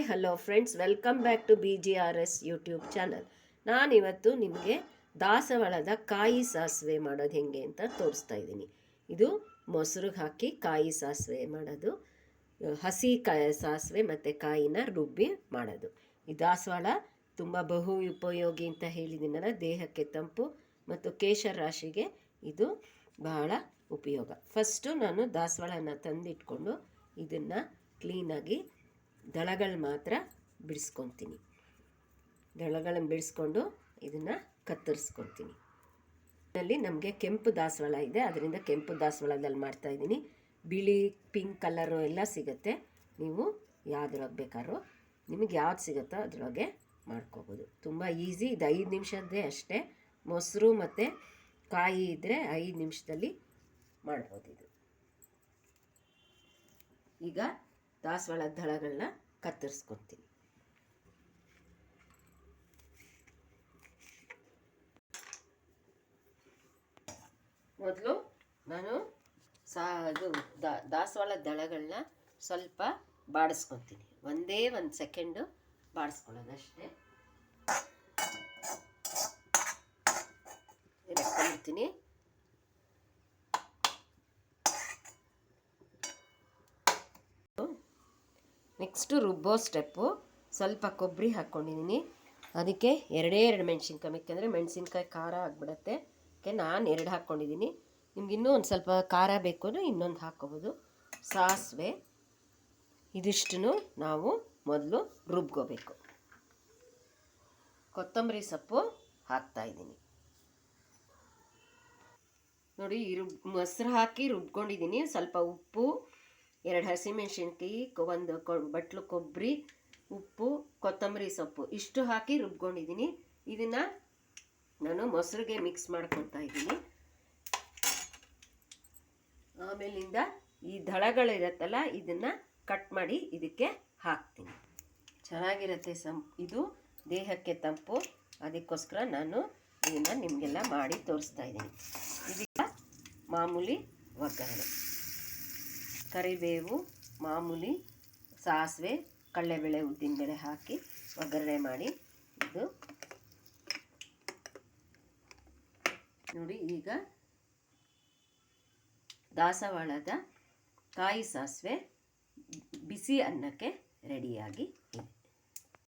Hi, hello friends. Welcome back to B G R S YouTube channel. ನಾನಿವತ್ತು ನಿಮಗೆ ದಾಸವಾಳದ ಕಾಯಿ ಸಾಸಿವೆ ಮಾಡೋದು ಹೆಂಗೆ ಅಂತ ತೋರಿಸ್ತಾ ಇದ್ದೀನಿ. ಇದು ಮೊಸರಿಗೆ ಹಾಕಿ ಕಾಯಿ ಸಾಸಿವೆ ಮಾಡೋದು. ಹಸಿ ಕಾಯಿ ಸಾಸಿವೆ ಮತ್ತು ಕಾಯಿನ ರುಬ್ಬಿ ಮಾಡೋದು. ಈ ದಾಸವಾಳ ತುಂಬ ಬಹು ಉಪಯೋಗಿ ಅಂತ ಹೇಳಿದ್ದೀನಲ್ಲ ದೇಹಕ್ಕೆ ತಂಪು ಮತ್ತು ಕೇಶ ರಾಶಿಗೆ ಇದು ಬಹಳ ಉಪಯೋಗ. ಫಸ್ಟು ನಾನು ದಾಸವಾಳನ ತಂದಿಟ್ಕೊಂಡು ಇದನ್ನು ಕ್ಲೀನಾಗಿ ದಳಗಳು ಮಾತ್ರ ಬಿಡಿಸ್ಕೊತೀನಿ. ದಳಗಳನ್ನು ಬಿಡಿಸ್ಕೊಂಡು ಇದನ್ನು ಕತ್ತರಿಸ್ಕೊತೀನಿ. ಇದರಲ್ಲಿ ನಮಗೆ ಕೆಂಪು ದಾಸವಾಳ ಇದೆ. ಅದರಿಂದ ಕೆಂಪು ದಾಸವಾಳದಲ್ಲಿ ಮಾಡ್ತಾಯಿದ್ದೀನಿ ಬಿಳಿ, ಪಿಂಕ್ ಕಲರು ಎಲ್ಲ ಸಿಗುತ್ತೆ. ನೀವು ಯಾವ್ದ್ರೊಳಗೆ ಬೇಕಾದ್ರೂ ನಿಮಗೆ ಯಾವ್ದು ಸಿಗುತ್ತೋ ಅದರೊಳಗೆ ಮಾಡ್ಕೋಬೋದು. ತುಂಬ ಈಸಿ. ಇದು ಐದು ನಿಮಿಷದ್ದೇ ಅಷ್ಟೇ. ಮೊಸರು ಮತ್ತು ಕಾಯಿ ಇದ್ದರೆ ಐದು ನಿಮಿಷದಲ್ಲಿ ಮಾಡ್ಬೋದು ಇದು. ಈಗ ದಾಸವಾಳ ದಳಗಳನ್ನ ಕತ್ತರಿಸ್ಕೊತೀನಿ ಮೊದಲು ನಾನು ಸಾ ಅದು ದಾಸವಾಳ ದಳಗಳನ್ನ ಸ್ವಲ್ಪ ಬಾಡಿಸ್ಕೊತೀನಿ ಒಂದೇ ಒಂದು ಸೆಕೆಂಡು ಬಾಡಿಸ್ಕೊಳ್ಳೋದಷ್ಟೇ. ಇಟ್ಕೊಂಡಿರ್ತೀನಿ ನೆಕ್ಸ್ಟು ರುಬ್ಬೋ ಸ್ಟೆಪ್ಪು ಸ್ವಲ್ಪ ಕೊಬ್ಬರಿ ಹಾಕ್ಕೊಂಡಿದ್ದೀನಿ. ಅದಕ್ಕೆ ಎರಡೇ ಎರಡು ಮೆಣಸಿನ್ಕಾಯಿ, ಮಿಕ್ಕಂದರೆ ಮೆಣಸಿನ್ಕಾಯಿ ಖಾರ ಆಗಿಬಿಡತ್ತೆ. ಅದಕ್ಕೆ ನಾನು ಎರಡು ಹಾಕ್ಕೊಂಡಿದ್ದೀನಿ. ನಿಮ್ಗೆ ಇನ್ನೂ ಒಂದು ಸ್ವಲ್ಪ ಖಾರ ಬೇಕು ಅಂದರೆ ಇನ್ನೊಂದು ಹಾಕ್ಕೋಬೋದು. ಸಾಸಿವೆ ಇದಿಷ್ಟು ನಾವು ಮೊದಲು ರುಬ್ಕೋಬೇಕು. ಕೊತ್ತಂಬರಿ ಸೊಪ್ಪು ಹಾಕ್ತಾಯಿದ್ದೀನಿ ನೋಡಿ, ರುಬ್ ಮೊಸರು ಹಾಕಿ ರುಬ್ಕೊಂಡಿದ್ದೀನಿ. ಸ್ವಲ್ಪ ಉಪ್ಪು ಎರಡು ಹಸಿಮೆಣ್ಸಿನ್ಕಾಯಿ, ಒಂದು ಕೊ, ಬಟ್ಲು ಕೊಬ್ಬರಿ, ಉಪ್ಪು, ಕೊತ್ತಂಬರಿ ಸೊಪ್ಪು. ಇಷ್ಟು ಹಾಕಿ ರುಬ್ಕೊಂಡಿದ್ದೀನಿ. ಇದನ್ನು ನಾನು ಮೊಸರಿಗೆ ಮಿಕ್ಸ್ ಮಾಡ್ಕೊತಾ ಇದ್ದೀನಿ. ಆಮೇಲಿಂದ ಈ ದಳಗಳಿರತ್ತಲ್ಲ, ಇದನ್ನು ಕಟ್ ಮಾಡಿ ಇದಕ್ಕೆ ಹಾಕ್ತೀನಿ. ಚೆನ್ನಾಗಿರುತ್ತೆ ಸಂ ಇದು ದೇಹಕ್ಕೆ ತಂಪು. ಅದಕ್ಕೋಸ್ಕರ ನಾನು ಇದನ್ನು ನಿಮಗೆಲ್ಲ ಮಾಡಿ ತೋರಿಸ್ತಾ ಇದ್ದೀನಿ. ಇದೀಗ ಮಾಮೂಲಿ ಒಗ್ಗರಣೆ. ಕರಿಬೇವು, ಮಾಮೂಲಿ ಸಾಸಿವೆ, ಕಡಲೆಬೇಳೆ ಉದ್ದಿನಬೇಳೆ ಹಾಕಿ ಒಗ್ಗರಣೆ ಮಾಡಿ ಇದು ನೋಡಿ ಈಗ ದಾಸವಾಳದ ಕಾಯಿ ಸಾಸಿವೆ ಬಿಸಿ ಅನ್ನಕ್ಕೆ ರೆಡಿಯಾಗಿ